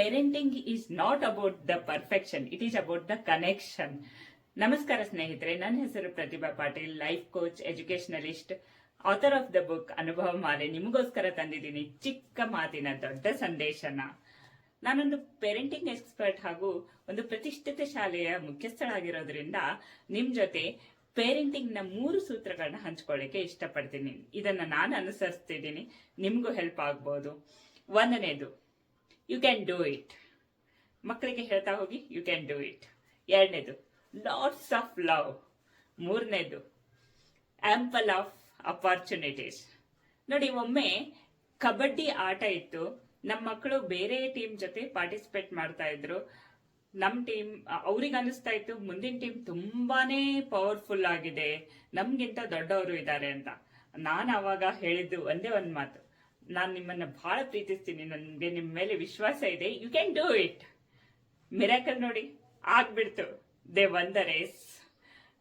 Parenting is not about the perfection it is about the connection ನಮಸ್ಕಾರ ಸ್ನೇಹಿತರೆ. ನನ್ನ ಹೆಸರು Pratibha Patil life coach educationalist author of the book Anubhava Maale ನಿಮಗೋಸ್ಕರ ತಂದಿದ್ದೀನಿ ಚಿಕ್ಕ ಮಾತಿನ ದೊಡ್ಡ ಸಂದೇಶನ. ನಾನೊಂದು ಪೇರೆಂಟಿಂಗ್ ಎಕ್ಸ್ಪರ್ಟ್ ಹಾಗೂ ಒಂದು ಪ್ರತಿಷ್ಠಿತ ಶಾಲೆಯ ಮುಖ್ಯಸ್ಥಳಾಗಿರೋದ್ರಿಂದ ನಿಮ್ ಜೊತೆ ಪೇರೆಂಟಿಂಗ್ನ ಮೂರು ಸೂತ್ರಗಳನ್ನ ಹಂಚ್ಕೊಳ್ಳಿಕ್ಕೆ ಇಷ್ಟಪಡ್ತೀನಿ. ಇದನ್ನ ನಾನು ಅನುಸರಿಸ್ತಿದ್ದೀನಿ. ನಿಮ್ಗೂ ಹೆಲ್ಪ್ ಆಗ್ಬೋದು. ಒಂದನೇದು ಯು ಕ್ಯಾನ್ ಡೂ ಇಟ್ ಮಕ್ಕಳಿಗೆ ಹೇಳ್ತಾ ಹೋಗಿ ಯು ಕ್ಯಾನ್ ಡೂ ಇಟ್ ಎರಡನೇದು ಲಾಟ್ಸ್ ಆಫ್ ಲವ್ ಮೂರನೇದು ಆಂಪಲ್ ಆಫ್ ಅಪಾರ್ಚುನಿಟೀಸ್ ನೋಡಿ, ಒಮ್ಮೆ ಕಬಡ್ಡಿ ಆಟ ಇತ್ತು. ನಮ್ಮ ಮಕ್ಕಳು ಬೇರೆ ಟೀಮ್ ಜೊತೆ ಪಾರ್ಟಿಸಿಪೇಟ್ ಮಾಡ್ತಾ ಇದ್ರು. ನಮ್ ಟೀಮ್ ಅವ್ರಿಗೆ ಅನಿಸ್ತಾ ಇತ್ತು, ಮುಂದಿನ ಟೀಮ್ ತುಂಬಾನೇ ಪವರ್ಫುಲ್ ಆಗಿದೆ. ನಮ್ಗಿಂತ ದೊಡ್ಡವರು ಇದ್ದಾರೆ ಅಂತ. ನಾನು ಅವಾಗ ಹೇಳಿದ್ದು ಒಂದೇ ಒಂದು ಮಾತು. ನಾನು ನಿಮ್ಮನ್ನ ಬಹಳ ಪ್ರೀತಿಸ್ತೀನಿ. ನನಗೆ ನಿಮ್ಮ ಮೇಲೆ ವಿಶ್ವಾಸ ಇದೆ. You can do it miracle ನೋಡಿ, ಆಗ್ಬಿಡ್ತು. They won the race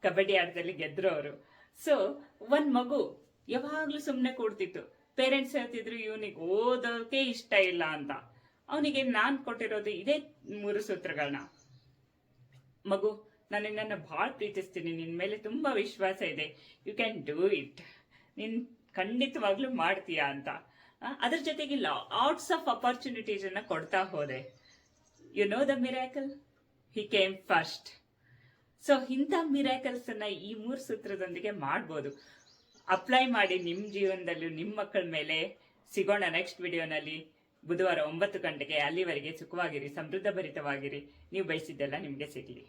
kabaddi ಆಟದಲ್ಲಿ ಗೆದ್ರು ಅವರು. ಸೊ ಒಂದ್ ಮಗು ಯಾವಾಗ್ಲೂ ಸುಮ್ಮನೆ ಕೂಡ್ತಿತ್ತು. ಪೇರೆಂಟ್ಸ್ ಹೇಳ್ತಿದ್ರು, ಇವನಿಗೆ ಓದೋಕೆ ಇಷ್ಟ ಇಲ್ಲ ಅಂತ. ಅವನಿಗೆ ನಾನು ಕೊಟ್ಟಿರೋದು ಇದೇ ಮೂರು ಸೂತ್ರಗಳನ್ನ ಮಗು, ನಾನು ನಿನ್ನನ್ನು ಬಹಳ ಪ್ರೀತಿಸ್ತೀನಿ. ನಿನ್ನ ಮೇಲೆ ತುಂಬಾ ವಿಶ್ವಾಸ ಇದೆ. ಯು ಕ್ಯಾನ್ ಡೂ ಇಟ್ ನೀನ್ ಖಂಡಿತವಾಗ್ಲೂ ಮಾಡ್ತೀಯಾ ಅಂತ. ಅದ್ರ ಜೊತೆಗೆ ಲಾಟ್ಸ್ ಆಫ್ ಅಪರ್ಚುನಿಟೀಸ್ ಅನ್ನ ಕೊಡ್ತಾ ಹೋದೆ. You know the miracle he came first so ಇಂಥ ಮಿರಾಕಲ್ಸ್ ಅನ್ನ ಈ ಮೂರು ಸೂತ್ರದೊಂದಿಗೆ ಮಾಡ್ಬೋದು. ಅಪ್ಲೈ ಮಾಡಿ ನಿಮ್ಮ ಜೀವನದಲ್ಲೂ ನಿಮ್ಮ ಮಕ್ಕಳ ಮೇಲೆ ಸಿಗೋಣ ನೆಕ್ಸ್ಟ್ ವಿಡಿಯೋನಲ್ಲಿ ಬುಧವಾರ ಒಂಬತ್ತು ಗಂಟೆಗೆ ಅಲ್ಲಿವರೆಗೆ ಸುಖವಾಗಿರಿ ಸಮೃದ್ಧ ಭರಿತವಾಗಿರಿ ನೀವು ಬಯಸಿದ್ದೆಲ್ಲ ನಿಮಗೆ ಸಿಗಲಿ.